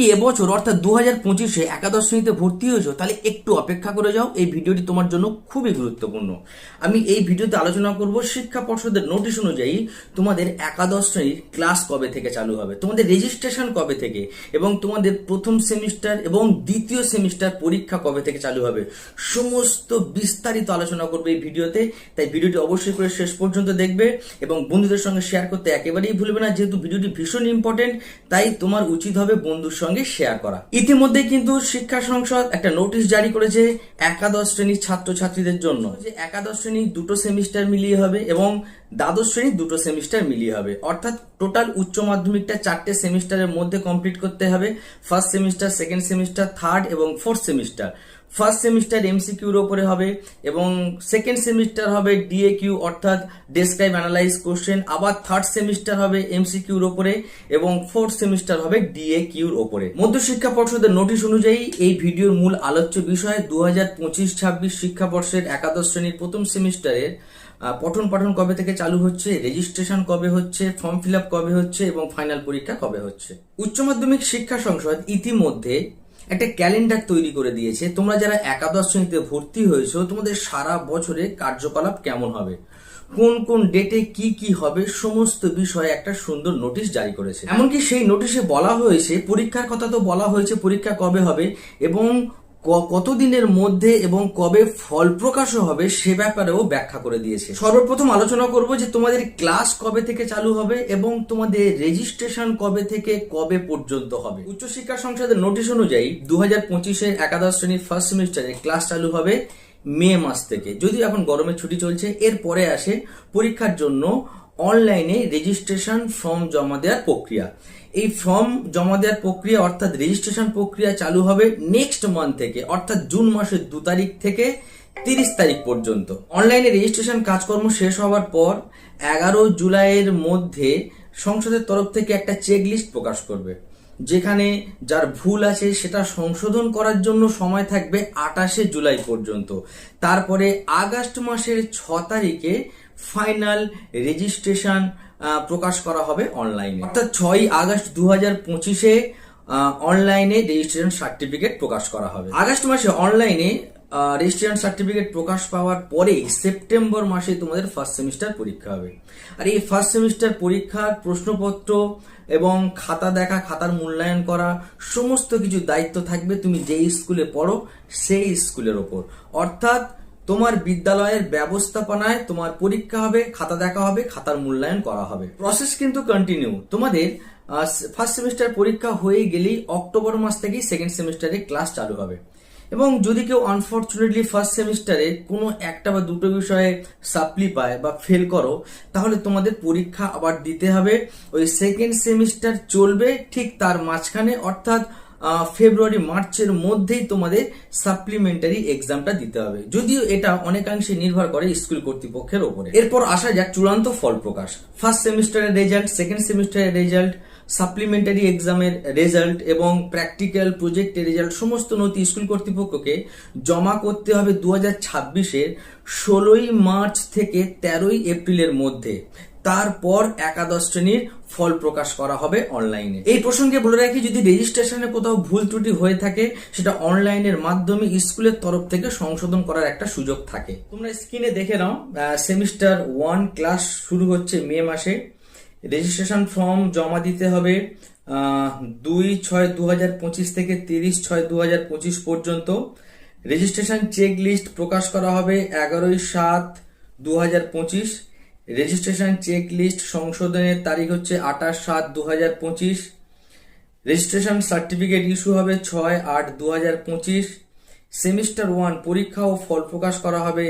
কি এবছর, অর্থাৎ দু হাজার পঁচিশে একাদশ শ্রেণীতে ভর্তি হয়েছো, তাহলে একটু অপেক্ষা করে যাও। এই ভিডিওটি তোমার জন্য খুবই গুরুত্বপূর্ণ। আমি এই ভিডিওতে আলোচনা করব শিক্ষা পর্ষদের নোটিশ অনুযায়ী তোমাদের একাদশ শ্রেণির ক্লাস কবে থেকে চালু হবে, তোমাদের রেজিস্ট্রেশন কবে থেকে, এবং তোমাদের প্রথম সেমিস্টার এবং দ্বিতীয় সেমিস্টার পরীক্ষা কবে থেকে চালু হবে, সমস্ত বিস্তারিত আলোচনা করবে এই ভিডিওতে। তাই ভিডিওটি অবশ্যই করে শেষ পর্যন্ত দেখবে, এবং বন্ধুদের সঙ্গে শেয়ার করতে একেবারেই ভুলবে না, যেহেতু ভিডিওটি ভীষণ ইম্পর্টেন্ট তাই তোমার উচিত হবে বন্ধুর সঙ্গে শেয়ার করা। ইতিমধ্যে কিন্তু শিক্ষা সংসদ একটা নোটিশ জারি করেছে একাদশ শ্রেণির ছাত্রছাত্রীদের জন্য। যে একাদশ শ্রেণি দুটো সেমিস্টার মিলিয়ে হবে এবং দ্বাদশ শ্রেণি দুটো সেমিস্টার মিলিয়ে হবে। অর্থাৎ টোটাল উচ্চ মাধ্যমিকটা চারটে সেমিস্টারের মধ্যে কমপ্লিট করতে হবে। First semester second semester third এবং ফোর্থ সেমিস্টার ফার্স্ট সেমিস্টার এমসিকিউর ওপরে হবে এবং সেকেন্ড সেমিস্টার হবে ডিএ কিউ অর্থাৎ ডেসক্রাইব অ্যানালাইজ কোশ্চেন আবার থার্ড সেমিস্টার হবে এমসিকিউর ওপরে এবং ফোর্থ সেমিস্টার হবে ডিএ কিউর ওপরে। মধ্যশিক্ষা পর্ষদের নোটিশ অনুযায়ী এই ভিডিওর মূল আলোচ্য বিষয় দু হাজার পঁচিশ ছাব্বিশ শিক্ষাবর্ষের একাদশ শ্রেণির প্রথম সেমিস্টারের পঠন পাঠন কবে থেকে চালু হচ্ছে রেজিস্ট্রেশন কবে হচ্ছে ফর্ম ফিল কবে হচ্ছে এবং ফাইনাল পরীক্ষা কবে হচ্ছে? উচ্চ মাধ্যমিক শিক্ষা সংসদ ইতিমধ্যে একটা ক্যালেন্ডার তৈরি করে দিয়েছে। তোমরা যারা একাদশ শ্রেণীতে ভর্তি হয়েছো, তোমাদের সারা বছরে কার্যকলাপ কেমন হবে? কোন কোন ডেটে কি কি হবে, সমস্ত বিষয়ে একটা সুন্দর নোটিশ জারি করেছে। এমনকি সেই নোটিশে বলা হয়েছে, পরীক্ষার কথা তো বলা হয়েছে, পরীক্ষা কবে হবে এবং কতদিনের মধ্যে এবং কবে ফল প্রকাশও হবে সে ব্যাপারেও ব্যাখ্যা করে দিয়েছে। সর্বপ্রথম আলোচনা করব যে তোমাদের ক্লাস কবে থেকে চালু হবে এবং তোমাদের রেজিস্ট্রেশন কবে থেকে কবে পর্যন্ত হবে। উচ্চশিক্ষা সংসদের নোটিশ অনুযায়ী দু হাজার পঁচিশের একাদশ শ্রেণির ফার্স্ট সেমিস্টারে ক্লাস চালু হবে মে মাস থেকে। যদিও এখন গরমের ছুটি চলছে এর পরে আসে পরীক্ষার জন্য অনলাইনে রেজিস্ট্রেশন ফর্ম জমা দেওয়ার প্রক্রিয়া। এই ফর্ম জমা দেওয়ার প্রক্রিয়া অর্থাৎ রেজিস্ট্রেশন প্রক্রিয়া চালু হবে নেক্সট মান্থ থেকে, অর্থাৎ জুন মাসের দু তারিখ থেকে তিরিশ তারিখ পর্যন্ত। অনলাইনে রেজিস্ট্রেশন কাজকর্ম শেষ হওয়ার পর এগারো জুলাইয়ের মধ্যে সংসদের তরফ থেকে একটা চেক লিস্ট প্রকাশ করবে। যেখানে যার ভুল আছে সেটা সংশোধন করার জন্য সময় থাকবে আটাশে জুলাই পর্যন্ত। তারপরে আগস্ট মাসের ছ তারিখে ফাইনাল রেজিস্ট্রেশন প্রকাশ করা হবে অনলাইনে। অর্থাৎ ছয় আগস্ট দু হাজার পঁচিশে অনলাইনে রেজিস্ট্রেশন সার্টিফিকেট প্রকাশ করা হবে। আগস্ট মাসে অনলাইনে রেজিস্ট্রেশন সার্টিফিকেট প্রকাশ পাওয়ার পরেই সেপ্টেম্বর মাসে তোমাদের ফার্স্ট সেমিস্টার পরীক্ষা হবে। আর এই ফার্স্ট সেমিস্টার পরীক্ষার প্রশ্নপত্র এবং খাতা দেখা, খাতার মূল্যায়ন করা, সমস্ত কিছু দায়িত্ব থাকবে তুমি যেই স্কুলে পড়ো, সেই স্কুলের ওপর। অর্থাৎ তোমার বিদ্যালয়ের ব্যবস্থাপনায় তোমার পরীক্ষা হবে, খাতা দেখা হবে, খাতার মূল্যায়ন করা হবে। প্রসেস কিন্তু কন্টিনিউ তোমাদের ফার্স্ট সেমিস্টার পরীক্ষা হয়ে গেলেই অক্টোবর মাস থেকেই সেকেন্ড সেমিস্টারে ক্লাস চালু হবে। এবং যদি কেউ আনফর্চুনেটলি ফার্স্ট সেমিস্টারে কোনো একটা বা দুটো বিষয়ে সাপ্লি পায় বা ফেল করো, তাহলে তোমাদের পরীক্ষা আবার দিতে হবে। ওই সেকেন্ড সেমিস্টার চলবে ঠিক তার মাঝখানে, অর্থাৎ ফেব্রুয়ারি মার্চের মধ্যেই তোমাদের সাপ্লিমেন্টারি এক্সামটা দিতে হবে। যদিও এটা অনেকাংশে নির্ভর করে স্কুল কর্তৃপক্ষের ওপরে। এরপর আসা যাক চূড়ান্ত ফল প্রকাশ। ফার্স্ট সেমিস্টারের রেজাল্ট সেকেন্ড সেমিস্টারের রেজাল্ট সাপ্লিমেন্টারি এক্সামের রেজাল্ট এবং প্র্যাকটিক্যাল প্রজেক্টের রেজাল্ট সমস্ত নথি স্কুল কর্তৃপক্ষকে জমা করতে হবে দু হাজার ছাব্বিশের ষোলোই মার্চ থেকে তেরোই এপ্রিলের মধ্যে। তারপর একাদশ শ্রেণির ফল প্রকাশ করা হবে অনলাইনে এই প্রসঙ্গে বলে রাখি, যদি রেজিস্ট্রেশনে কোথাও ভুল ত্রুটি হয়ে থাকে, সেটা অনলাইনের মাধ্যমে স্কুলের তরফ থেকে সংশোধন করার একটা সুযোগ থাকে। তোমরা স্ক্রিনে দেখে নাও সেমিস্টার ওয়ান ক্লাস শুরু হচ্ছে মে মাসে। রেজিস্ট্রেশন ফর্ম জমা দিতে হবে দুই ছয় দু হাজার পঁচিশ থেকে তিরিশ ছয় দু হাজার পঁচিশ পর্যন্ত। রেজিস্ট্রেশন চেক লিস্ট প্রকাশ করা হবে এগারোই সাত দু হাজার পঁচিশ। রেজিস্ট্রেশন চেক লিস্ট সংশোধনের তারিখ হচ্ছে আঠাশ সাত দু হাজার পঁচিশ। রেজিস্ট্রেশন সার্টিফিকেট ইস্যু হবে ছয় আট দু হাজার পঁচিশ। সেমিস্টার ওয়ান পরীক্ষা ও ফল প্রকাশ করা হবে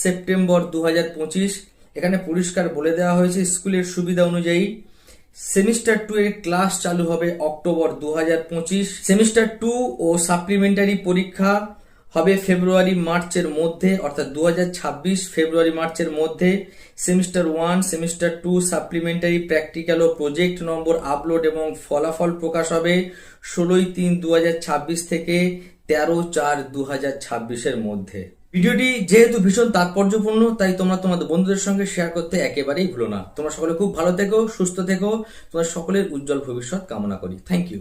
সেপ্টেম্বর দু হাজার পঁচিশ। এখানে পরিষ্কার বলে দেওয়া হয়েছে, স্কুলের সুবিধা অনুযায়ী সেমিস্টার টু এর ক্লাস চালু হবে অক্টোবর দু হাজার পঁচিশ। সেমিস্টার টু ও সাপ্লিমেন্টারি পরীক্ষা হবে ফেব্রুয়ারি মার্চের মধ্যে, অর্থাৎ দু হাজার ছাব্বিশ ফেব্রুয়ারি মার্চের মধ্যে। Semester one, semester two supplementary practical ও প্রজেক্ট নম্বর আপলোড এবং ফলাফল প্রকাশ হবে ষোলোই তিন দু থেকে তেরো চার দু এর মধ্যে। ভিডিওটি যেহেতু ভীষণ তাৎপর্যপূর্ণ, তাই তোমরা তোমাদের বন্ধুদের সঙ্গে শেয়ার করতে একেবারেই ভুলো না। তোমরা সকলে খুব ভালো থেকো, সুস্থ থেকো। তোমার সকলের উজ্জ্বল ভবিষ্যৎ কামনা করি। Thank you